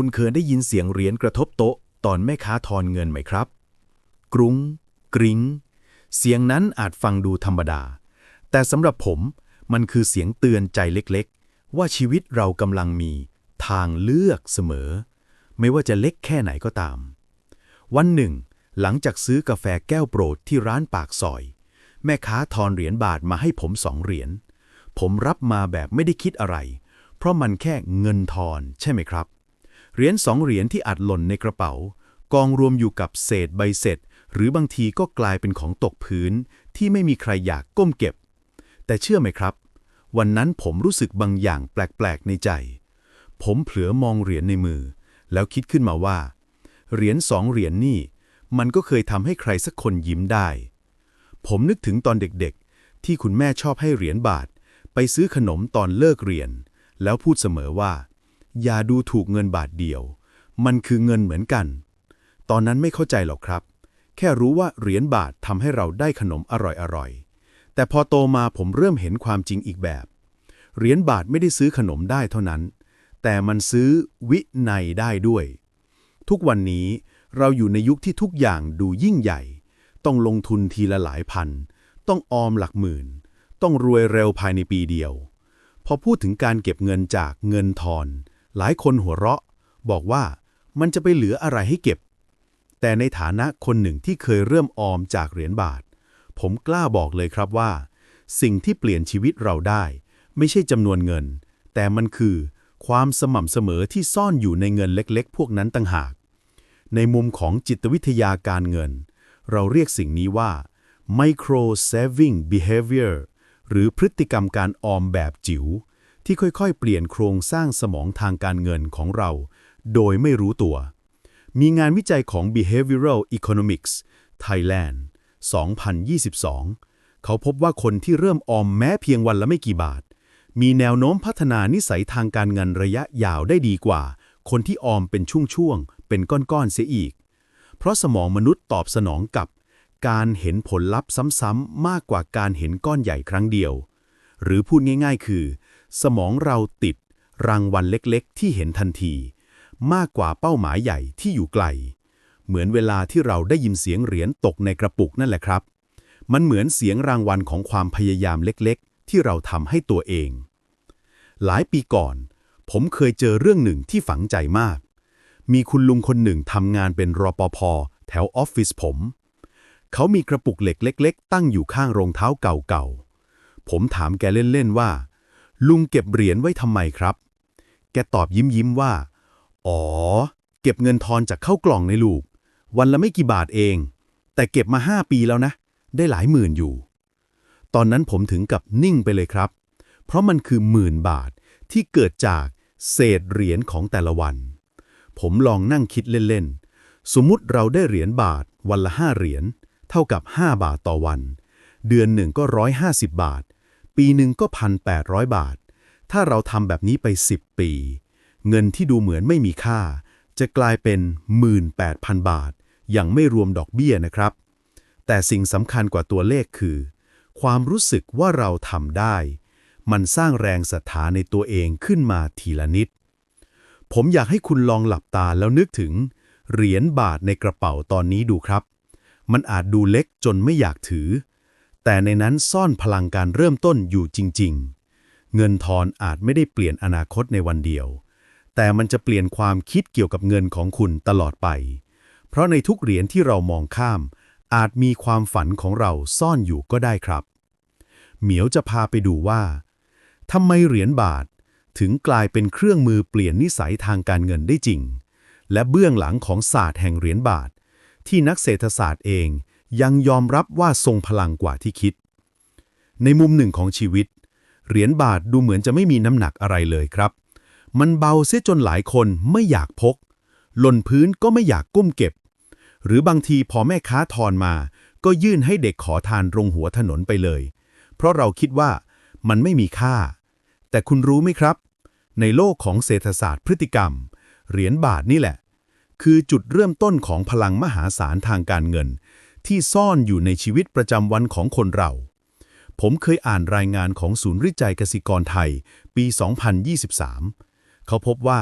คุณเคยได้ยินเสียงเหรียญกระทบโต๊ะ ตอนแม่ค้าทอนเงินไหมครับ กรุงกริงเสียงนั้นอาจฟังดูธรรมดา แต่สำหรับผมมันคือเสียงเตือนใจเล็กๆ ว่าชีวิตเรากำลังมีทางเลือกเสมอ ไม่ว่าจะเล็กแค่ไหนก็ตาม วันหนึ่ง หลังจากซื้อกาแฟแก้วโปรดที่ร้านปากซอย แม่ค้าทอนเหรียญบาทมาให้ผมสองเหรียญผมรับมาแบบไม่ได้คิดอะไร เพราะมันแค่เงินทอนใช่ไหมครับ เหรียญสองเหรียญที่อัดหล่นในกระเป๋า กองรวมอยู่กับเศษใบเสร็จ หรือบางทีก็กลายเป็นของตกพื้น ที่ไม่มีใครอยากก้มเก็บ แต่เชื่อไหมครับ วันนั้นผมรู้สึกบางอย่างแปลกๆในใจ ผมเผลอมองเหรียญในมือ แล้วคิดขึ้นมาว่า เหรียญสองเหรียญนี่ มันก็เคยทำให้ใครสักคนยิ้มได้ ผมนึกถึงตอนเด็กๆ ที่คุณแม่ชอบให้เหรียญบาท ไปซื้อขนมตอนเลิกเรียน แล้วพูดเสมอว่า อย่าดูถูกเงินบาทเดียว มันคือเงินเหมือนกัน ตอนนั้นไม่เข้าใจหรอกครับ แค่รู้ว่าเหรียญบาททำให้เราได้ขนมอร่อยๆ แต่พอโตมาผมเริ่มเห็นความจริงอีกแบบ เหรียญบาทไม่ได้ซื้อขนมได้เท่านั้น แต่มันซื้อวินัยได้ด้วย ทุกวันนี้เราอยู่ในยุคที่ทุกอย่างดูยิ่งใหญ่ ต้องลงทุนทีละหลายพัน ต้องออมหลักหมื่น ต้องรวยเร็วภายในปีเดียว พอพูดถึงการเก็บเงินจากเงินทอน หลายคนหัวเราะ บอกว่ามันจะไปเหลืออะไรให้เก็บ แต่ในฐานะคนหนึ่งที่เคยเริ่มออมจากเหรียญบาท ผมกล้าบอกเลยครับว่า สิ่งที่เปลี่ยนชีวิตเราได้ ไม่ใช่จำนวนเงิน แต่มันคือ ความสม่ำเสมอที่ซ่อนอยู่ในเงินเล็กๆ พวกนั้นต่างหาก ในมุมของจิตวิทยาการเงิน เราเรียกสิ่งนี้ว่า micro saving behavior หรือพฤติกรรมการออมแบบจิ๋ว ที่ค่อยๆ เปลี่ยนโครงสร้างสมองทางการเงินของเรา โดยไม่รู้ตัว มีงานวิจัยของ Behavioral Economics Thailand 2022 เขาพบว่าคนที่เริ่มออมแม้เพียงวันละไม่กี่บาท มีแนวโน้มพัฒนานิสัยทางการเงินระยะยาวได้ดีกว่า คนที่ออมเป็นช่วงๆ เป็นก้อนๆ เสียอีก เพราะสมองมนุษย์ตอบสนองกับการเห็นผลลัพธ์ซ้ำๆ มากกว่าการเห็นก้อนใหญ่ครั้งเดียว หรือพูดง่ายๆ คือ สมองเราติด รางวัลเล็กๆ ที่เห็นทันที มากกว่าเป้าหมายใหญ่ที่อยู่ไกล เหมือนเวลาที่เราได้ยินเสียงเหรียญตกในกระปุกนั่นแหละครับ มันเหมือนเสียงรางวัลของความพยายามเล็กๆ ที่เราทำให้ตัวเอง หลายปีก่อน ผมเคยเจอเรื่องหนึ่งที่ฝังใจมาก มีคุณลุงคนหนึ่งทำงานเป็นรปภแถวออฟฟิศผม เขามีกระปุกเหล็กเล็ก ๆ ตั้งอยู่ข้างรองเท้าเก่าๆผมถามแกเล่น ๆ ว่า ลุงเก็บเหรียญไว้ทำไมครับ แกตอบยิ้มยิ้มๆว่า อ๋อ เก็บเงินทอนจากเข้ากล่องในลูก วันละไม่กี่บาทเอง แต่เก็บมาห้าปีแล้วนะ ได้หลายหมื่นอยู่ ตอนนั้นผมถึงกับนิ่งไปเลยครับ เพราะมันคือหมื่นบาทที่เกิดจากเศษเหรียญของแต่ละวัน ผมลองนั่งคิดเล่นๆ สมมุติเราได้เหรียญบาทวันละห้าเหรียญ เท่ากับ 5 บาทต่อวัน เดือนหนึ่งก็ 150 บาท ปีหนึ่งก็ 1,800 บาท ถ้าเราทำแบบนี้ไป 10 ปี เงินที่ดูเหมือนไม่มีค่า จะกลายเป็น 18,000 บาท อย่างไม่รวมดอกเบี้ยนะครับ แต่สิ่งสำคัญกว่าตัวเลขคือ ความรู้สึกว่าเราทำได้ มันสร้างแรงศรัทธาในตัวเองขึ้นมาทีละนิด ผมอยากให้คุณลองหลับตาแล้วนึกถึง เหรียญบาทในกระเป๋าตอนนี้ดูครับ มันอาจดูเล็กจนไม่อยากถือ แต่ในนั้นซ่อนพลังการเริ่มต้นอยู่จริง ๆ เงินทอนอาจไม่ได้เปลี่ยนอนาคตในวันเดียว แต่มันจะเปลี่ยนความคิดเกี่ยวกับเงินของคุณตลอดไป เพราะในทุกเหรียญที่เรามองข้าม อาจมีความฝันของเราซ่อนอยู่ก็ได้ครับ เหมียวจะพาไปดูว่าทำไมเหรียญบาทถึงกลายเป็นเครื่องมือเปลี่ยนนิสัยทางการเงินได้จริง และเบื้องหลังของศาสตร์แห่งเหรียญบาท ที่นักเศรษฐศาสตร์เอง ยังยอมรับว่าทรงพลังกว่าที่คิด ในมุมหนึ่งของชีวิต เหรียญบาทดูเหมือนจะไม่มีน้ำหนักอะไรเลยครับ มันเบาเสียจนหลายคนไม่อยากพก หล่นพื้นก็ไม่อยากก้มเก็บ หรือบางทีพอแม่ค้าทอนมา ก็ยื่นให้เด็กขอทานรงหัวถนนไปเลย เพราะเราคิดว่ามันไม่มีค่า แต่คุณรู้ไหมครับ ในโลกของเศรษฐศาสตร์พฤติกรรม เหรียญบาทนี่แหละ คือจุดเริ่มต้นของพลังมหาศาลทางการเงิน ที่ซ่อนอยู่ในชีวิตประจำวันของคนเรา ผมเคยอ่านรายงานของศูนย์วิจัยเกสิกรไทย ปี 2023 เขาพบว่า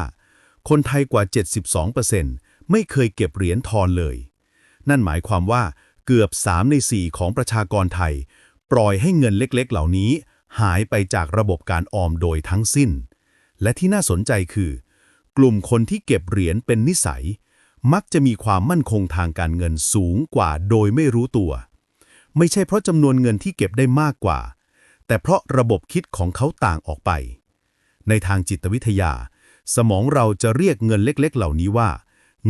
คนไทยกว่า 72%ไม่เคยเก็บเหรียญทอนเลย นั่นหมายความว่าเกือบ 3 ใน 4 ของประชากรไทย ปล่อยให้เงินเล็กๆ เหล่านี้ หายไปจากระบบการออมโดยทั้งสิ้น และที่น่าสนใจคือ กลุ่มคนที่เก็บเหรียญเป็นนิสัย มักจะมีความมั่นคงทางการเงินสูงกว่าโดยไม่รู้ตัว ไม่ใช่เพราะจำนวนเงินที่เก็บได้มากกว่า แต่เพราะระบบคิดของเขาต่างออกไป ในทางจิตวิทยา สมองเราจะเรียกเงินเล็กๆ เหล่านี้ว่า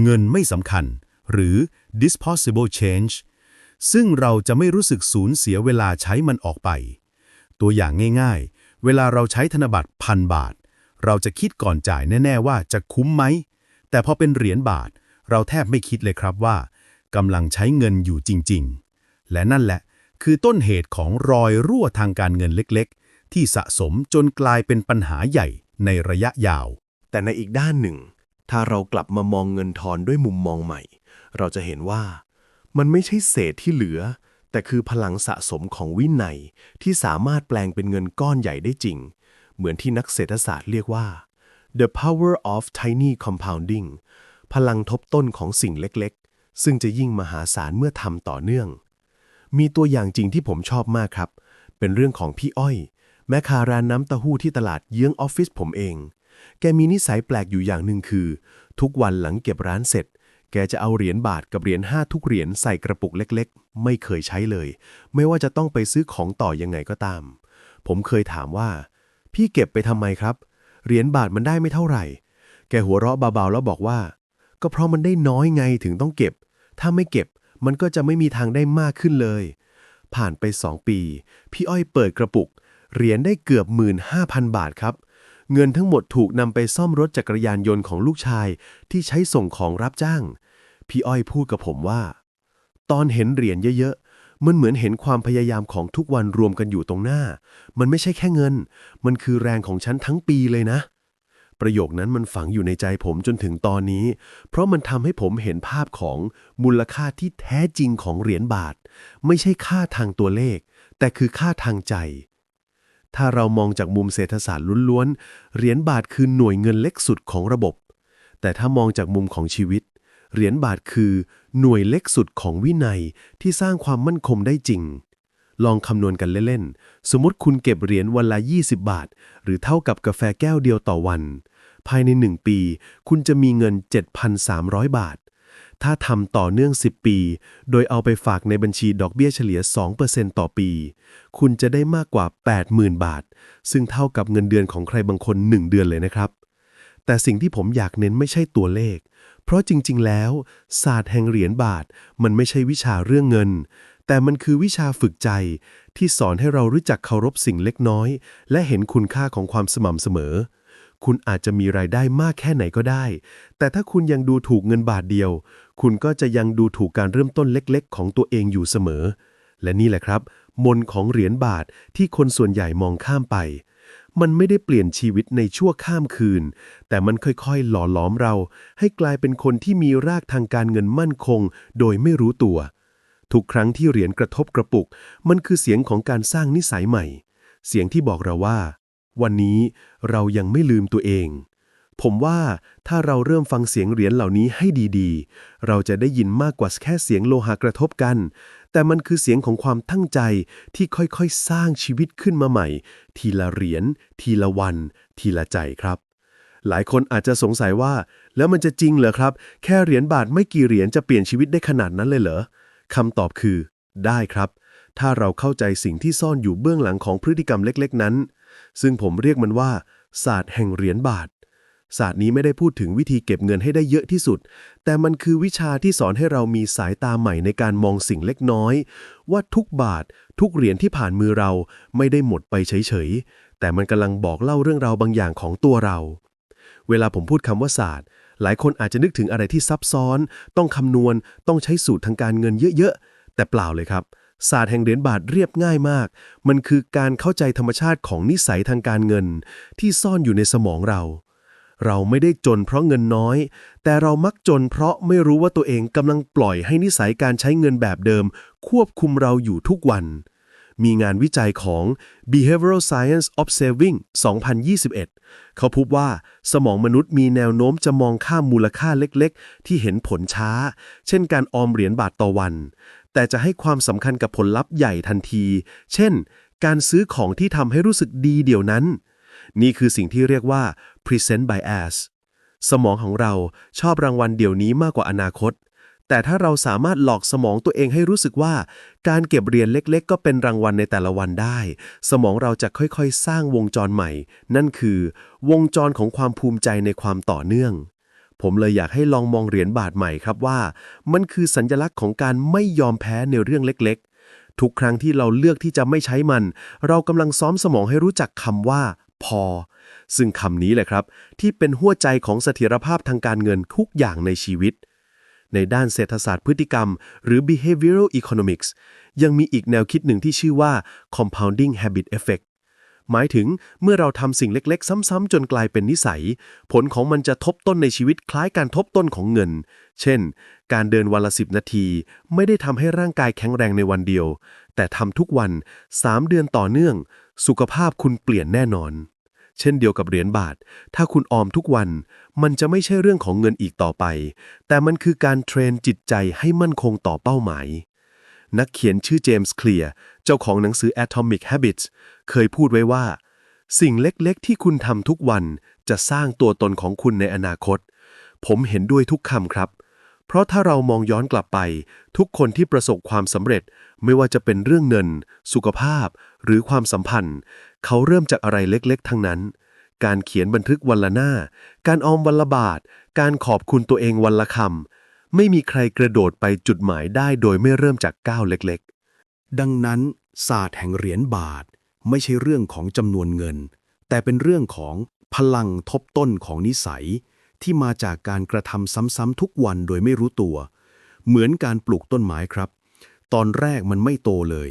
เงินไม่สำคัญ หรือ disposable change ซึ่งเราจะไม่รู้สึกสูญเสียเวลาใช้มันออกไป ตัวอย่างง่ายๆ เวลาเราใช้ธนบัตรพันบาท เราจะคิดก่อนจ่ายแน่ ๆ ว่าจะคุ้มไหม แต่พอเป็นเหรียญบาท เราแทบไม่คิดเลยครับว่ากำลังใช้เงินอยู่จริง ๆ และนั่นแหละคือต้นเหตุของรอยรั่วทางการเงินเล็กๆ ที่สะสมจนกลายเป็นปัญหาใหญ่ในระยะยาว แต่ในอีกด้านหนึ่ง ถ้าเรากลับมามองเงินทอนด้วยมุมมองใหม่ เราจะเห็นว่า มันไม่ใช่เศษที่เหลือ แต่คือพลังสะสมของวินัยที่สามารถแปลงเป็นเงินก้อนใหญ่ได้จริง เหมือนที่นักเศรษฐศาสตร์เรียกว่า the power of tiny compounding พลังทบต้นของสิ่งเล็กๆ ซึ่งจะยิ่งมหาศาลเมื่อทำต่อเนื่อง มีตัวอย่างจริงที่ผมชอบมากครับ เป็นเรื่องของพี่อ้อย แม่ค้าร้านน้ำเต้าหู้ที่ตลาดเยื้องออฟฟิศผมเอง แกมีนิสัยแปลกอยู่อย่างหนึ่งคือ ทุกวันหลังเก็บร้านเสร็จ แกจะเอาเหรียญบาทกับเหรียญห้าทุกเหรียญใส่กระปุกเล็ก ๆ ไม่เคยใช้เลย ไม่ว่าจะต้องไปซื้อของต่อยังไงก็ตาม ผมเคยถามว่า พี่เก็บไปทำไมครับ เหรียญบาทมันได้ไม่เท่าไหร่ แกหัวเราะเบาๆแล้วบอกว่า ก็เพราะมันได้น้อยไงถึงต้องเก็บ ถ้าไม่เก็บมันก็จะไม่มีทางได้มากขึ้นเลย ผ่านไปสองปี พี่อ้อยเปิดกระปุก เหรียญได้เกือบหมื่นห้าพันบาทครับ เงินทั้งหมดถูกนำไปซ่อมรถจักรยานยนต์ของลูกชายที่ใช้ส่งของรับจ้าง พี่อ้อยพูดกับผมว่า ตอนเห็นเหรียญเยอะๆ มันเหมือนเห็นความพยายามของทุกวันรวมกันอยู่ตรงหน้า มันไม่ใช่แค่เงิน มันคือแรงของฉันทั้งปีเลยนะ ประโยคนั้นมันฝังอยู่ในใจผมจนถึงตอนนี้ เพราะมันทำให้ผมเห็นภาพของมูลค่าที่แท้จริงของเหรียญบาท ไม่ใช่ค่าทางตัวเลข แต่คือค่าทางใจ ถ้าเรามองจากมุมเศรษฐศาสตร์ล้วนๆ เหรียญบาทคือหน่วยเงินเล็กสุดของระบบ แต่ถ้ามองจากมุมของชีวิต เหรียญบาทคือหน่วยเล็กสุดของวินัยที่สร้างความมั่นคงได้จริง ลองคำนวณกันเล่นๆ สมมติคุณเก็บเหรียญวันละ 20 บาท หรือเท่ากับกาแฟแก้วเดียวต่อวัน ภายใน 1 ปี คุณจะมีเงิน 7,300 บาท ถ้าทำต่อเนื่อง 10 ปี โดยเอาไปฝากในบัญชีดอกเบี้ยเฉลี่ย 2%ต่อปี คุณจะได้มากกว่า 80,000 บาท ซึ่งเท่ากับเงินเดือนของใครบางคน 1 เดือนเลยนะครับ แต่สิ่งที่ผมอยากเน้นไม่ใช่ตัวเลขเพราะจริง ๆ แล้ว ศาสตร์แห่งเหรียญบาทมันไม่ใช่วิชาเรื่องเงิน แต่มันคือวิชาฝึกใจที่สอนให้เรารู้จักเคารพสิ่งเล็กน้อย และเห็นคุณค่าของความสม่ำเสมอ คุณอาจจะมีรายได้มากแค่ไหนก็ได้ แต่ถ้าคุณยังดูถูกเงินบาทเดียว คุณก็จะยังดูถูกการเริ่มต้นเล็กๆ ของตัวเองอยู่เสมอ และนี่แหละครับ มนของเหรียญบาทที่คนส่วนใหญ่มองข้ามไป มันไม่ได้เปลี่ยนชีวิตในชั่วข้ามคืน แต่มันค่อยๆ หล่อหลอมเรา ให้กลายเป็นคนที่มีรากทางการเงินมั่นคง โดยไม่รู้ตัว ทุกครั้งที่เหรียญกระทบกระปุก มันคือเสียงของการสร้างนิสัยใหม่ เสียงที่บอกเราว่า วันนี้เรายังไม่ลืมตัวเอง ผมว่าถ้าเราเริ่มฟังเสียงเหรียญเหล่านี้ให้ดีๆ เราจะได้ยินมากกว่าแค่เสียงโลหะกระทบกัน แต่มันคือเสียงของความตั้งใจที่ค่อยๆ สร้างชีวิตขึ้นมาใหม่ ทีละเหรียญทีละวัน ทีละใจครับหลายคนอาจจะสงสัยว่า แล้วมันจะจริงเหรอครับ แค่เหรียญบาทไม่กี่เหรียญจะเปลี่ยนชีวิตได้ขนาดนั้นเลยเหรอ คำตอบคือ ได้ครับ ถ้าเราเข้าใจสิ่งที่ซ่อนอยู่เบื้องหลังของพฤติกรรมเล็กๆ นั้น ซึ่งผมเรียกมันว่า ศาสตร์แห่งเหรียญบาท ศาสตร์นี้ไม่ได้พูดถึงวิธีเก็บเงินให้ได้เยอะที่สุด แต่มันคือวิชาที่สอนให้เรามีสายตาใหม่ในการมองสิ่งเล็กน้อย ว่าทุกบาท ทุกเหรียญที่ผ่านมือเราไม่ได้หมดไปเฉยๆแต่มันกำลังบอกเล่าเรื่องราวบางอย่างของตัวเรา เวลาผมพูดคำว่าศาสตร์ หลายคนอาจจะนึกถึงอะไรที่ซับซ้อน ต้องคำนวณ ต้องใช้สูตรทางการเงินเยอะๆ แต่เปล่าเลยครับ ศาสตร์แห่งเหรียญบาทเรียบง่ายมาก มันคือการเข้าใจธรรมชาติของนิสัยทางการเงิน ที่ซ่อนอยู่ในสมองเรา เราไม่ได้จนเพราะเงินน้อย แต่เรามักจนเพราะไม่รู้ว่าตัวเองกำลังปล่อยให้นิสัยการใช้เงินแบบเดิม ควบคุมเราอยู่ทุกวัน มีงานวิจัยของ Behavioral Science of Saving 2021 เขาพบว่าสมองมนุษย์มีแนวโน้มจะมองข้ามมูลค่าเล็กๆ ที่เห็นผลช้า เช่นการออมเหรียญบาทต่อวัน แต่จะให้ความสำคัญกับผลลัพธ์ใหญ่ทันที เช่น การซื้อของที่ทำให้รู้สึกดีเดี๋ยวนั้น นี่คือสิ่งที่เรียกว่า present bias สมองของเราชอบรางวัลเดี๋ยวนี้มากกว่าอนาคต แต่ถ้าเราสามารถหลอกสมองตัวเองให้รู้สึกว่า การเก็บเหรียญเล็กๆ ก็เป็นรางวัลในแต่ละวันได้ สมองเราจะค่อยๆ สร้างวงจรใหม่ นั่นคือ วงจรของความภูมิใจในความต่อเนื่อง ผมเลยอยากให้ลองมองเหรียญบาทใหม่ครับว่า มันคือสัญลักษณ์ของการไม่ยอมแพ้ในเรื่องเล็กๆ ทุกครั้งที่เราเลือกที่จะไม่ใช้มัน เรากำลังซ้อมสมองให้รู้จักคำว่า พอ ซึ่งคำนี้แหละครับ ที่เป็นหัวใจของเสถียรภาพทางการเงินทุกอย่างในชีวิต ในด้านเศรษฐศาสตร์พฤติกรรม หรือ behavioral economics ยังมีอีกแนวคิดหนึ่งที่ชื่อว่า compounding habit effect หมายถึงเมื่อเราทำสิ่งเล็กๆ ซ้ำๆ จนกลายเป็นนิสัย ผลของมันจะทบต้นในชีวิตคล้ายการทบต้นของเงิน เช่น การเดินวันละ 10 นาที ไม่ได้ทำให้ร่างกายแข็งแรงในวันเดียว แต่ทำทุกวัน 3 เดือนต่อเนื่อง สุขภาพคุณเปลี่ยนแน่นอน เช่นเดียวกับเหรียญบาท ถ้าคุณออมทุกวัน มันจะไม่ใช่เรื่องของเงินอีกต่อไป แต่มันคือการเทรนจิตใจให้มั่นคงต่อเป้าหมาย นักเขียนชื่อเจมส์เคลียร์เจ้าของหนังสือ Atomic Habits เคยพูดไว้ว่า สิ่งเล็กๆ ที่คุณทำทุกวันจะสร้างตัวตนของคุณในอนาคต ผมเห็นด้วยทุกคำครับ เพราะถ้าเรามองย้อนกลับไป ทุกคนที่ประสบความสำเร็จไม่ว่าจะเป็นเรื่องเงิน สุขภาพ หรือความสัมพันธ์ เขาเริ่มจากอะไรเล็กๆ ทั้งนั้น การเขียนบันทึกวันละหน้า การออมวันละบาท การขอบคุณตัวเองวันละคำ ไม่มีใครกระโดดไปจุดหมายได้โดยไม่เริ่มจากก้าวเล็กๆ ดังนั้นศาสตร์แห่งเหรียญบาท ไม่ใช่เรื่องของจำนวนเงิน แต่เป็นเรื่องของพลังทบต้นของนิสัย ที่มาจากการกระทำซ้ำๆทุกวันโดยไม่รู้ตัว เหมือนการปลูกต้นไม้ครับ ตอนแรกมันไม่โตเลย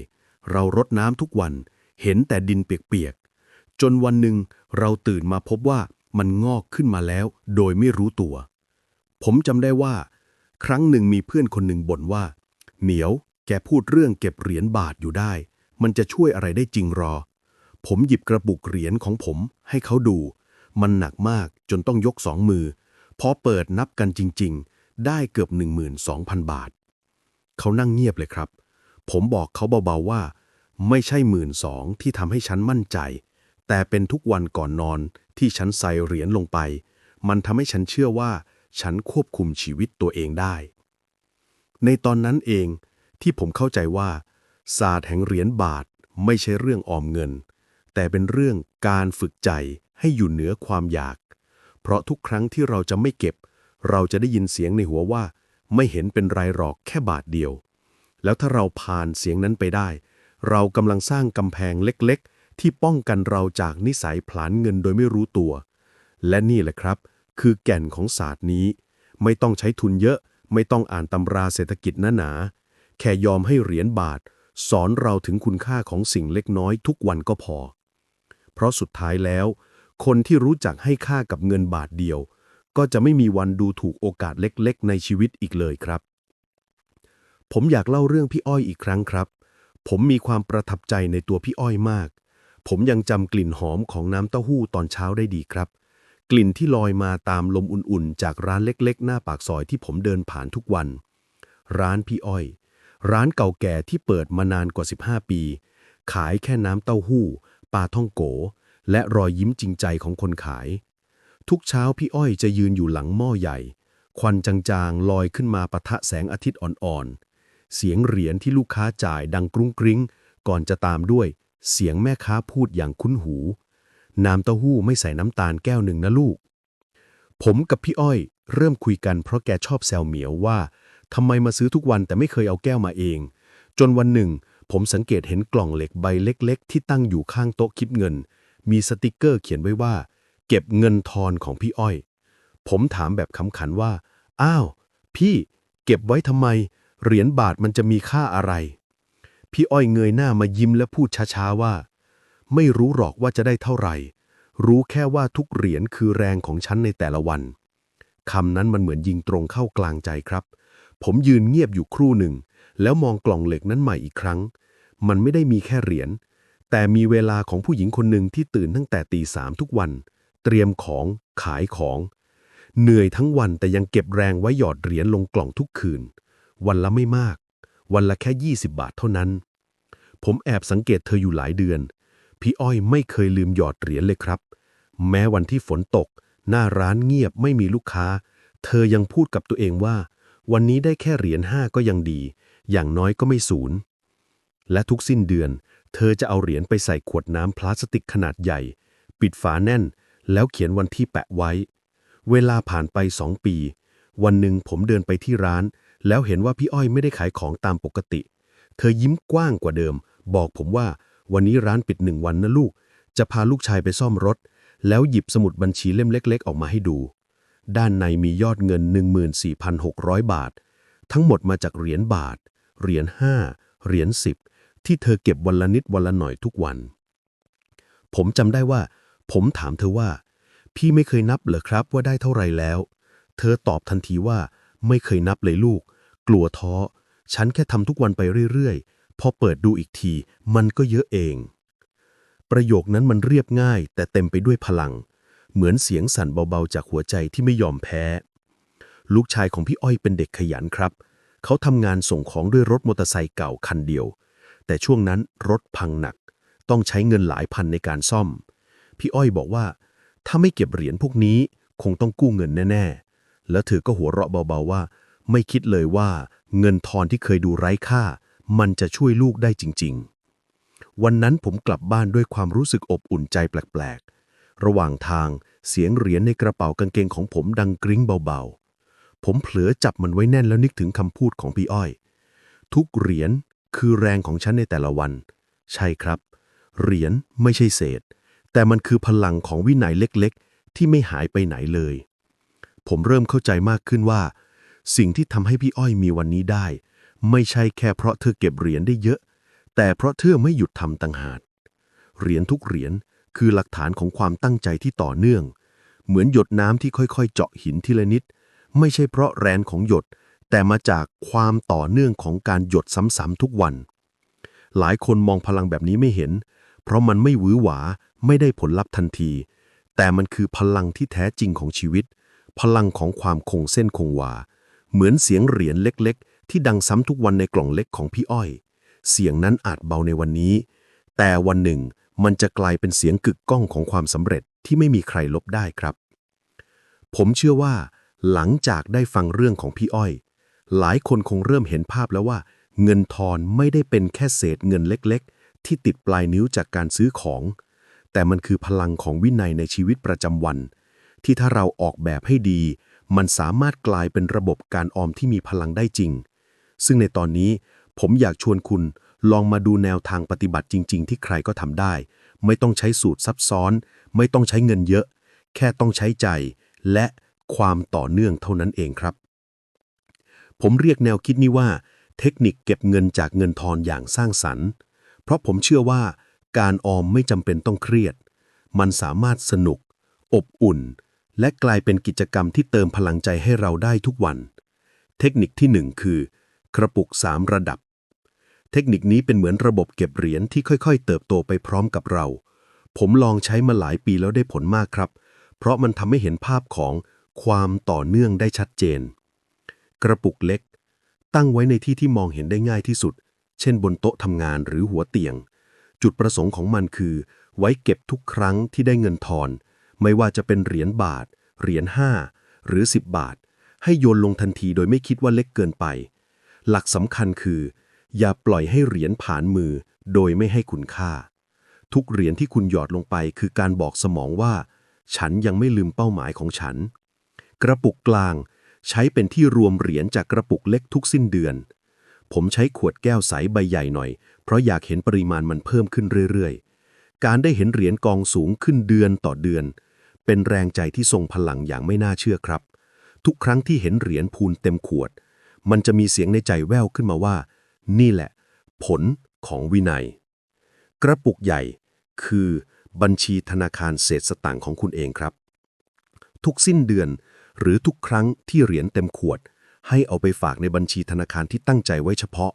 เรารดน้ำทุกวัน เห็นแต่ดินเปียกๆ จนวันหนึ่งเราตื่นมาพบว่ามันงอกขึ้นมาแล้วโดยไม่รู้ตัว ผมจำได้ว่า ครั้งหนึ่งมีเพื่อนคนหนึ่งบ่นว่า เหนียวแกพูดเรื่องเก็บเหรียญบาทอยู่ได้ มันจะช่วยอะไรได้จริงหรอ ผมหยิบกระปุกเหรียญของผมให้เขาดู มันหนักมากจนต้องยกสองมือ พอเปิดนับกันจริง ๆ ได้เกือบ 12,000 บาท เขานั่งเงียบเลยครับ ผมบอกเขาเบาๆว่า ไม่ใช่หมื่นสองที่ทำให้ฉันมั่นใจ แต่เป็นทุกวันก่อนนอนที่ฉันใส่เหรียญลงไป มันทำให้ฉันเชื่อว่า ฉันควบคุมชีวิตตัวเองได้ ในตอนนั้นเองที่ผมเข้าใจว่า ศาสตร์แห่งเหรียญบาทไม่ใช่เรื่องออมเงิน แต่เป็นเรื่องการฝึกใจให้อยู่เหนือความอยาก เพราะทุกครั้งที่เราจะไม่เก็บ เราจะได้ยินเสียงในหัวว่า ไม่เห็นเป็นไรหรอกแค่บาทเดียว แล้วถ้าเราผ่านเสียงนั้นไปได้ เรากำลังสร้างกำแพงเล็กๆ ที่ป้องกันเราจากนิสัยผลานเงินโดยไม่รู้ตัว และนี่แหละครับ คือแก่นของศาสตร์นี้ ไม่ต้องใช้ทุนเยอะ ไม่ต้องอ่านตำราเศรษฐกิจหนาๆแค่ยอมให้เหรียญบาท สอนเราถึงคุณค่าของสิ่งเล็กน้อยทุกวันก็พอ เพราะสุดท้ายแล้ว คนที่รู้จักให้ค่ากับเงินบาทเดียว ก็จะไม่มีวันดูถูกโอกาสเล็กๆ ในชีวิตอีกเลยครับผมอยากเล่าเรื่องพี่อ้อยอีกครั้งครับ ผมมีความประทับใจในตัวพี่อ้อยมาก ผมยังจำกลิ่นหอมของน้ำเต้าหู้ตอนเช้าได้ดีครับ กลิ่นที่ลอยมาตามลมอุ่นๆ จากร้านเล็กๆ หน้าปากซอยที่ผมเดินผ่านทุกวัน ร้านพี่อ้อย ร้านเก่าแก่ที่เปิดมานานกว่า 15 ปี ขายแค่น้ำเต้าหู้ปลาท่องโก และรอยยิ้มจริงใจของคนขาย ทุกเช้าพี่อ้อยจะยืนอยู่หลังหม้อใหญ่ ควันจางๆลอยขึ้นมาปะทะแสงอาทิตย์อ่อนๆ เสียงเหรียญที่ลูกค้าจ่ายดังกรุ้งกริ้ง ก่อนจะตามด้วย เสียงแม่ค้าพูดอย่างคุ้นหู น้ำเต้าหู้ไม่ใส่น้ำตาลแก้วหนึ่งนะลูก ผมกับพี่อ้อยเริ่มคุยกันเพราะแกชอบแซวเหมียวว่าทำไมมาซื้อทุกวันแต่ไม่เคยเอาแก้วมาเอง จนวันหนึ่ง ผมสังเกตเห็นกล่องเหล็กใบเล็ก ๆ ที่ตั้งอยู่ข้างโต๊ะคิดเงิน มีสติกเกอร์เขียนไว้ว่า เก็บเงินทอนของพี่อ้อย ผมถามแบบขำขันว่า อ้าว พี่ เก็บไว้ทำไม เหรียญบาทมันจะมีค่าอะไร พี่อ้อยเงยหน้ามายิ้มและพูดช้าๆว่า ไม่รู้หรอกว่าจะได้เท่าไหร่ รู้แค่ว่าทุกเหรียญคือแรงของฉันในแต่ละวันคำนั้นมันเหมือนยิงตรงเข้ากลางใจครับ ผมยืนเงียบอยู่ครู่หนึ่ง แล้วมองกล่องเหล็กนั้นใหม่อีกครั้ง มันไม่ได้มีแค่เหรียญแต่มีเวลาของผู้หญิงคนหนึ่งที่ตื่นตั้งแต่ตีสามทุกวัน เตรียมของขายของ เหนื่อยทั้งวันแต่ยังเก็บแรงไว้หยอดเหรียญลงกล่องทุกคืน วันละไม่มาก วันละแค่ 20 บาทเท่านั้น ผมแอบสังเกตเธออยู่หลายเดือน พี่อ้อยไม่เคยลืมหยอดเหรียญเลยครับ แม้วันที่ฝนตก หน้าร้านเงียบไม่มีลูกค้า เธอยังพูดกับตัวเองว่า วันนี้ได้แค่เหรียญห้าก็ยังดี อย่างน้อยก็ไม่สูญและทุกสิ้นเดือน เธอจะเอาเหรียญไปใส่ขวดน้ำพลาสติกขนาดใหญ่ ปิดฝาแน่น แล้วเขียนวันที่แปะไว้ เวลาผ่านไปสองปี วันหนึ่งผมเดินไปที่ร้าน แล้วเห็นว่าพี่อ้อยไม่ได้ขายของตามปกติ เธอยิ้มกว้างกว่าเดิม บอกผมว่าวันนี้ร้านปิดหนึ่งวันนะลูก จะพาลูกชายไปซ่อมรถ แล้วหยิบสมุดบัญชีเล่มเล็ก ๆ ออกมาให้ดู ด้านในมียอดเงิน 14,600 บาท ทั้งหมดมาจากเหรียญบาท เหรียญ5เหรียญ10 ที่เธอเก็บวันละนิดวันละหน่อยทุกวัน ผมจำได้ว่า ผมถามเธอว่า พี่ไม่เคยนับเหรอครับว่าได้เท่าไหร่แล้ว เธอตอบทันทีว่า ไม่เคยนับเลยลูก กลัวท้อ ฉันแค่ทำทุกวันไปเรื่อยๆ พอเปิดดูอีกที มันก็เยอะเอง ประโยคนั้นมันเรียบง่าย แต่เต็มไปด้วยพลัง เหมือนเสียงสั่นเบาๆ จากหัวใจที่ไม่ยอมแพ้ ลูกชายของพี่อ้อยเป็นเด็กขยันครับ เขาทำงานส่งของด้วยรถมอเตอร์ไซค์เก่าคันเดียว แต่ช่วงนั้นรถพังหนัก ต้องใช้เงินหลายพันในการซ่อม พี่อ้อยบอกว่า ถ้าไม่เก็บเหรียญพวกนี้คงต้องกู้เงินแน่ ๆ แล้วเธอก็หัวเราะเบาๆว่า ไม่คิดเลยว่าเงินทอนที่เคยดูไร้ค่า มันจะช่วยลูกได้จริง ๆ วันนั้นผมกลับบ้านด้วยความรู้สึกอบอุ่นใจแปลกๆ ระหว่างทางเสียงเหรียญในกระเป๋ากางเกงของผมดังกริ้งเบาๆ ผมเผลอจับมันไว้แน่นแล้วนึกถึงคำพูดของพี่อ้อย ทุกเหรียญคือแรงของฉันในแต่ละวัน ใช่ครับ เหรียญไม่ใช่เศษ แต่มันคือพลังของวินัยเล็กๆ ที่ไม่หายไปไหนเลย ผมเริ่มเข้าใจมากขึ้นว่า สิ่งที่ทำให้พี่อ้อยมีวันนี้ได้ ไม่ใช่แค่เพราะเธอเก็บเหรียญได้เยอะ แต่เพราะเธอไม่หยุดทำต่างหากเหรียญทุกเหรียญคือหลักฐานของความตั้งใจที่ต่อเนื่อง เหมือนหยดน้ำที่ค่อยๆ เจาะหินทีละนิด ไม่ใช่เพราะแรงของหยด แต่มาจากความต่อเนื่องของการหยดซ้ำๆทุกวัน หลายคนมองพลังแบบนี้ไม่เห็น เพราะมันไม่หวือหวาไม่ได้ผลลัพธ์ทันที แต่มันคือพลังที่แท้จริงของชีวิต พลังของความคงเส้นคงวา เหมือนเสียงเหรียญเล็กๆ ที่ดังซ้ำทุกวันในกล่องเล็กของพี่อ้อย เสียงนั้นอาจเบาในวันนี้ แต่วันหนึ่งมันจะกลายเป็นเสียงกึกก้องของความสำเร็จที่ไม่มีใครลบได้ครับ ผมเชื่อว่า หลังจากได้ฟังเรื่องของพี่อ้อย หลายคนคงเริ่มเห็นภาพแล้วว่า เงินทอนไม่ได้เป็นแค่เศษเงินเล็กๆ ที่ติดปลายนิ้วจากการซื้อของ แต่มันคือพลังของวินัยในชีวิตประจำวัน ที่ถ้าเราออกแบบให้ดี มันสามารถกลายเป็นระบบการออมที่มีพลังได้จริง ซึ่งในตอนนี้ผมอยากชวนคุณลองมาดูแนวทางปฏิบัติจริง ๆ ที่ใครก็ทำได้ ไม่ต้องใช้สูตรซับซ้อน ไม่ต้องใช้เงินเยอะ แค่ต้องใช้ใจ และความต่อเนื่องเท่านั้นเองครับ ผมเรียกแนวคิดนี้ว่า เทคนิคเก็บเงินจากเงินทอนอย่างสร้างสรรค์ เพราะผมเชื่อว่า การออมไม่จำเป็นต้องเครียด มันสามารถสนุก อบอุ่น และกลายเป็นกิจกรรมที่เติมพลังใจให้เราได้ทุกวัน เทคนิคที่หนึ่งคือ กระปุก 3 ระดับ เทคนิคนี้เป็นเหมือนระบบเก็บเหรียญที่ค่อยๆ เติบโตไปพร้อมกับเรา ผมลองใช้มาหลายปีแล้วได้ผลมากครับ เพราะมันทำให้เห็นภาพของความต่อเนื่องได้ชัดเจน กระปุกเล็ก ตั้งไว้ในที่ที่มองเห็นได้ง่ายที่สุด เช่นบนโต๊ะทำงานหรือหัวเตียง จุดประสงค์ของมันคือ ไว้เก็บทุกครั้งที่ได้เงินทอน ไม่ว่าจะเป็นเหรียญบาท เหรียญห้าหรือ 10 บาท ให้โยนลงทันทีโดยไม่คิดว่าเล็กเกินไป หลักสำคัญคือ อย่าปล่อยให้เหรียญผ่านมือ โดยไม่ให้คุณค่า ทุกเหรียญที่คุณหยอดลงไปคือการบอกสมองว่า ฉันยังไม่ลืมเป้าหมายของฉัน กระปุกกลางใช้เป็นที่รวมเหรียญจากกระปุกเล็กทุกสิ้นเดือน ผมใช้ขวดแก้วใสใบใหญ่หน่อย เพราะอยากเห็นปริมาณมันเพิ่มขึ้นเรื่อยๆ การได้เห็นเหรียญกองสูงขึ้นเดือนต่อเดือน เป็นแรงใจที่ทรงพลังอย่างไม่น่าเชื่อครับ ทุกครั้งที่เห็นเหรียญพูนเต็มขวด มันจะมีเสียงในใจแว่วขึ้นมาว่า นี่แหละ ผลของวินัย กระปุกใหญ่คือบัญชีธนาคารเศษสตางค์ของคุณเองครับ ทุกสิ้นเดือนหรือทุกครั้งที่เหรียญเต็มขวด ให้เอาไปฝากในบัญชีธนาคารที่ตั้งใจไว้เฉพาะ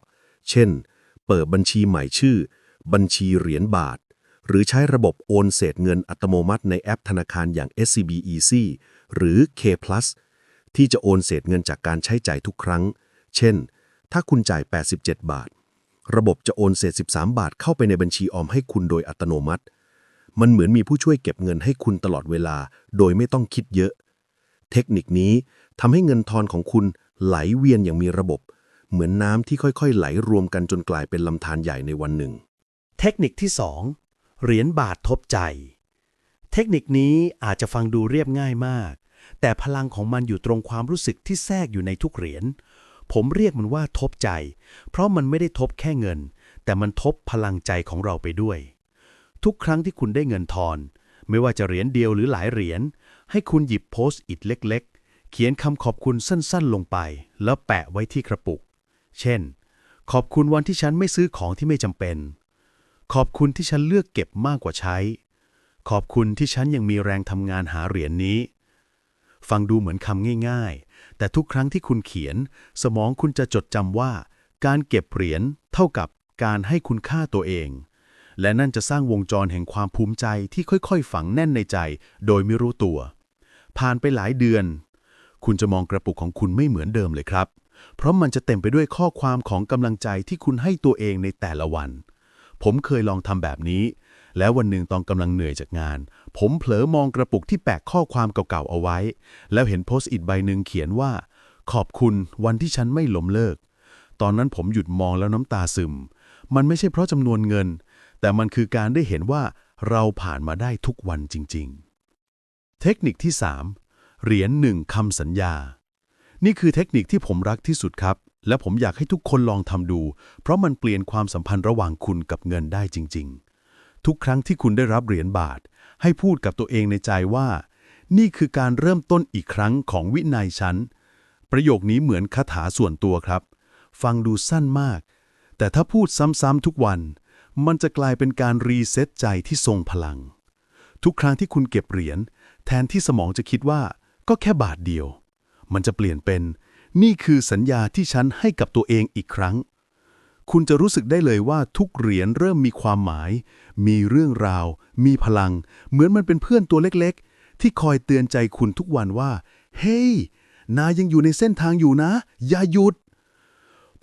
เช่นเเปิดบัญชีใหม่ชื่อ บัญชีเหรียญบาท หรือใช้ระบบโอนเศษเงินอัตโนมัติในแอปธนาคารอย่าง SCB Easy หรือ K Plus ที่จะโอนเศษเงินจากการใช้จ่ายทุกครั้ง เช่น ถ้าคุณจ่าย 87 บาท ระบบจะโอนเศษ 13 บาทเข้าไปในบัญชีออมให้คุณโดยอัตโนมัติ มันเหมือนมีผู้ช่วยเก็บเงินให้คุณตลอดเวลา โดยไม่ต้องคิดเยอะ เทคนิคนี้ทำให้เงินทอนของคุณไหลเวียนอย่างมีระบบ เหมือนน้ำที่ค่อยๆ ไหลรวมกันจนกลายเป็นลำธารใหญ่ในวันหนึ่ง เทคนิคที่ 2 เหรียญบาททบใจ เทคนิคนี้อาจจะฟังดูเรียบง่ายมาก แต่พลังของมันอยู่ตรงความรู้สึกที่แทรกอยู่ในทุกเหรียญ ผมเรียกมันว่าทบใจ เพราะมันไม่ได้ทบแค่เงิน แต่มันทบพลังใจของเราไปด้วย ทุกครั้งที่คุณได้เงินทอน ไม่ว่าจะเหรียญเดียวหรือหลายเหรียญ ให้คุณหยิบโพสต์อิทเล็ก ๆ เขียนคำขอบคุณสั้นๆ ลงไป แล้วแปะไว้ที่กระปุก เช่น ขอบคุณวันที่ฉันไม่ซื้อของที่ไม่จำเป็น ขอบคุณที่ฉันเลือกเก็บมากกว่าใช้ ขอบคุณที่ฉันยังมีแรงทำงานหาเหรียญนี้ ฟังดูเหมือนคำง่ายๆ แต่ทุกครั้งที่คุณเขียน สมองคุณจะจดจำว่า การเก็บเหรียญเท่ากับการให้คุณค่าตัวเอง และนั่นจะสร้างวงจรแห่งความภูมิใจที่ค่อยๆ ฝังแน่นในใจ โดยไม่รู้ตัว ผ่านไปหลายเดือน คุณจะมองกระปุกของคุณไม่เหมือนเดิมเลยครับ เพราะมันจะเต็มไปด้วยข้อความของกำลังใจที่คุณให้ตัวเองในแต่ละวัน ผมเคยลองทำแบบนี้ แล้ววันหนึ่งตอนกำลังเหนื่อยจากงาน ผมเผลอมองกระปุกที่แปะข้อความเก่าๆเอาไว้ แล้วเห็นโพสต์อิทใบหนึ่งเขียนว่า ขอบคุณวันที่ฉันไม่ล้มเลิก ตอนนั้นผมหยุดมองแล้วน้ำตาซึม มันไม่ใช่เพราะจำนวนเงิน แต่มันคือการได้เห็นว่าเราผ่านมาได้ทุกวันจริง ๆ เทคนิคที่ 3 เหรียญหนึ่งคำสัญญา นี่คือเทคนิคที่ผมรักที่สุดครับ และผมอยากให้ทุกคนลองทำดู เพราะมันเปลี่ยนความสัมพันธ์ระหว่างคุณกับเงินได้จริง ๆ ทุกครั้งที่คุณได้รับเหรียญบาท ให้พูดกับตัวเองในใจว่า นี่คือการเริ่มต้นอีกครั้งของวินัยฉันประโยคนี้เหมือนคาถาส่วนตัวครับ ฟังดูสั้นมาก แต่ถ้าพูดซ้ำๆทุกวัน มันจะกลายเป็นการรีเซ็ตใจที่ทรงพลัง ทุกครั้งที่คุณเก็บเหรียญแทนที่สมองจะคิดว่า ก็แค่บาทเดียว มันจะเปลี่ยนเป็น นี่คือสัญญาที่ฉันให้กับตัวเองอีกครั้ง คุณจะรู้สึกได้เลยว่าทุกเหรียญเริ่มมีความหมาย มีเรื่องราว มีพลัง เหมือนมันเป็นเพื่อนตัวเล็กๆ ที่คอยเตือนใจคุณทุกวันว่า เฮ้ย นายยังอยู่ในเส้นทางอยู่นะ อย่าหยุด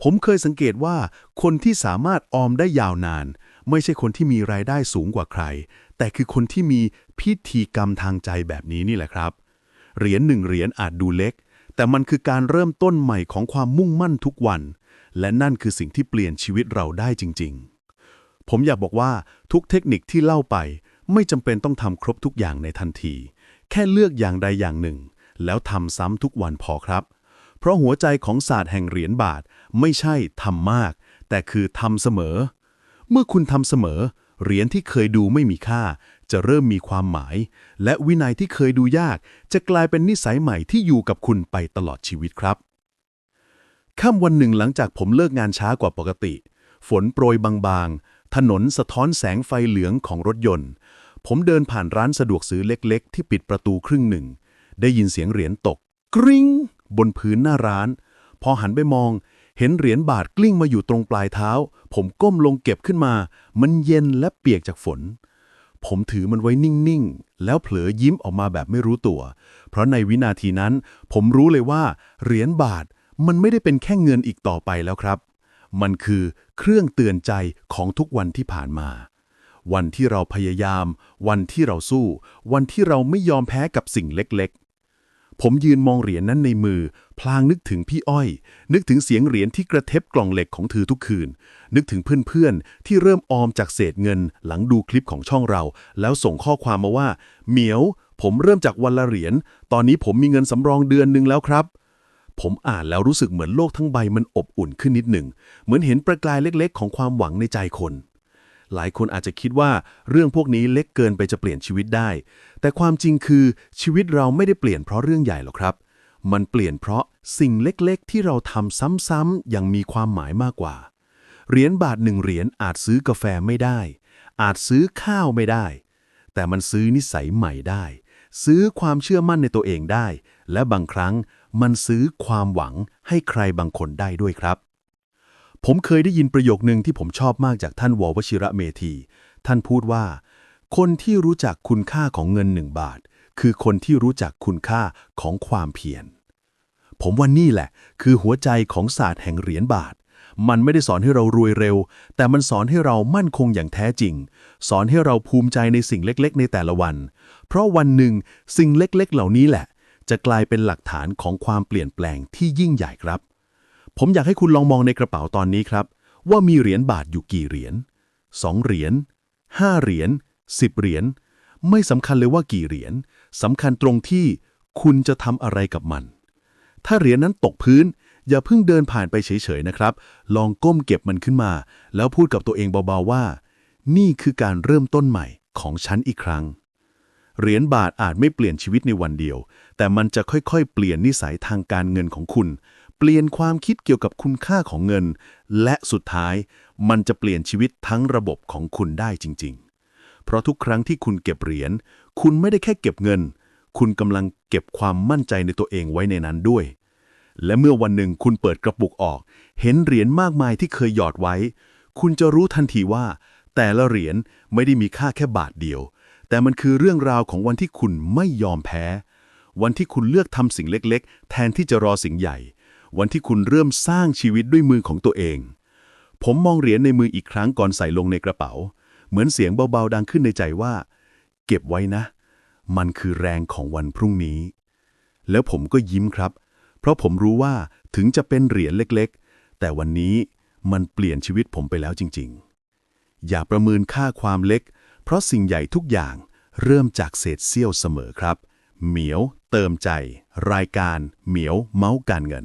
ผมเคยสังเกตว่า คนที่สามารถออมได้ยาวนาน ไม่ใช่คนที่มีรายได้สูงกว่าใคร แต่คือคนที่มีพิธีกรรมทางใจแบบนี้นี่แหละครับ เหรียญหนึ่งเหรียญอาจดูเล็ก แต่มันคือการเริ่มต้นใหม่ของความมุ่งมั่นทุกวัน และนั่นคือสิ่งที่เปลี่ยนชีวิตเราได้จริง ๆ ผมอยากบอกว่าทุกเทคนิคที่เล่าไป ไม่จำเป็นต้องทำครบทุกอย่างในทันที แค่เลือกอย่างใดอย่างหนึ่ง แล้วทำซ้ำทุกวันพอครับ เพราะหัวใจของศาสตร์แห่งเหรียญบาท ไม่ใช่ทำมาก แต่คือทำเสมอ เมื่อคุณทำเสมอเหรียญที่เคยดูไม่มีค่า จะเริ่มมีความหมาย และวินัยที่เคยดูยาก จะกลายเป็นนิสัยใหม่ที่อยู่กับคุณไปตลอดชีวิตครับค่ำวันหนึ่งหลังจากผมเลิกงานช้ากว่าปกติ ฝนโปรยบางๆ ถนนสะท้อนแสงไฟเหลืองของรถยนต์ ผมเดินผ่านร้านสะดวกซื้อเล็กๆ ที่ปิดประตูครึ่งหนึ่ง ได้ยินเสียงเหรียญตก กริ้ง บนพื้นหน้าร้าน พอหันไปมอง เห็นเหรียญบาทกลิ้งมาอยู่ตรงปลายเท้า ผมก้มลงเก็บขึ้นมา มันเย็นและเปียกจากฝน ผมถือมันไว้นิ่ง ๆ แล้วเผลอยิ้มออกมาแบบไม่รู้ตัว เพราะในวินาทีนั้น ผมรู้เลยว่า เหรียญบาทมันไม่ได้เป็นแค่เงินอีกต่อไปแล้วครับ มันคือเครื่องเตือนใจของทุกวันที่ผ่านมา วันที่เราพยายาม วันที่เราสู้ วันที่เราไม่ยอมแพ้กับสิ่งเล็กๆ ผมยืนมองเหรียญนั้นในมือ พลางนึกถึงพี่อ้อย นึกถึงเสียงเหรียญที่กระเทบกล่องเหล็กของเธอทุกคืน นึกถึงเพื่อนๆ ที่เริ่มออมจากเศษเงิน หลังดูคลิปของช่องเรา แล้วส่งข้อความมาว่า เหมียว ผมเริ่มจากวันละเหรียญ ตอนนี้ผมมีเงินสำรองเดือนหนึ่งแล้วครับ ผมอ่านแล้วรู้สึกเหมือนโลกทั้งใบมันอบอุ่นขึ้นนิดหนึ่ง เหมือนเห็นประกายเล็กๆ ของความหวังในใจคน หลายคนอาจจะคิดว่าเรื่องพวกนี้เล็กเกินไปจะเปลี่ยนชีวิตได้ แต่ความจริงคือชีวิตเราไม่ได้เปลี่ยนเพราะเรื่องใหญ่หรอกครับ มันเปลี่ยนเพราะสิ่งเล็กๆ ที่เราทำซ้ำๆย่างมีความหมายมากกว่า เหรียญบาทหนึ่งเหรียญอาจซื้อกาแฟไม่ได้ อาจซื้อข้าวไม่ได้ แต่มันซื้อนิสัยใหม่ได้ ซื้อความเชื่อมั่นในตัวเองได้ และบางครั้งมันซื้อความหวังให้ใครบางคนได้ด้วยครับ ผมเคยได้ยินประโยคหนึ่งที่ผมชอบมากจากท่านววชิระเมธี ท่านพูดว่า คนที่รู้จักคุณค่าของเงินหนึ่งบาท คือคนที่รู้จักคุณค่าของความเพียร ผมว่านี่แหละ คือหัวใจของศาสตร์แห่งเหรียญบาท มันไม่ได้สอนให้เรารวยเร็ว แต่มันสอนให้เรามั่นคงอย่างแท้จริง สอนให้เราภูมิใจในสิ่งเล็ก ๆ ในแต่ละวัน เพราะวันหนึ่งสิ่งเล็ก ๆ เหล่านี้แหละ จะกลายเป็นหลักฐานของความเปลี่ยนแปลงที่ยิ่งใหญ่ครับ ผมอยากให้คุณลองมองในกระเป๋าตอนนี้ครับ ว่ามีเหรียญบาทอยู่กี่เหรียญสองเหรียญห้าเหรียญสิบเหรียญไม่สำคัญเลยว่ากี่เหรียญสำคัญตรงที่คุณจะทำอะไรกับมัน ถ้าเหรียญนั้นตกพื้น อย่าเพิ่งเดินผ่านไปเฉยๆนะครับ ลองก้มเก็บมันขึ้นมา แล้วพูดกับตัวเองเบาๆว่า นี่คือการเริ่มต้นใหม่ของฉันอีกครั้ง เหรียญบาทอาจไม่เปลี่ยนชีวิตในวันเดียว แต่มันจะค่อยๆ เปลี่ยนนิสัยทางการเงินของคุณ เปลี่ยนความคิดเกี่ยวกับคุณค่าของเงิน และสุดท้ายมันจะเปลี่ยนชีวิตทั้งระบบของคุณได้จริง ๆ เพราะทุกครั้งที่คุณเก็บเหรียญคุณไม่ได้แค่เก็บเงิน คุณกำลังเก็บความมั่นใจในตัวเองไว้ในนั้นด้วย และเมื่อวันหนึ่งคุณเปิดกระปุกออก เห็นเหรียญมากมายที่เคยหยอดไว้ คุณจะรู้ทันทีว่า แต่ละเหรียญไม่ได้มีค่าแค่บาทเดียว แต่มันคือเรื่องราวของวันที่คุณไม่ยอมแพ้ วันที่คุณเลือกทำสิ่งเล็ก ๆ แทนที่จะรอสิ่งใหญ่ วันที่คุณเริ่มสร้างชีวิตด้วยมือของตัวเอง ผมมองเหรียญในมืออีกครั้งก่อนใส่ลงในกระเป๋า เหมือนเสียงเบาๆดังขึ้นในใจว่า เก็บไว้นะ มันคือแรงของวันพรุ่งนี้ แล้วผมก็ยิ้มครับ เพราะผมรู้ว่าถึงจะเป็นเหรียญเล็กๆ แต่วันนี้มันเปลี่ยนชีวิตผมไปแล้วจริงๆ อย่าประเมินค่าความเล็ก เพราะสิ่งใหญ่ทุกอย่างเริ่มจากเศษเสี้ยวเสมอครับ เหมียว เติมใจ รายการ เหมียว เมาส์การเงิน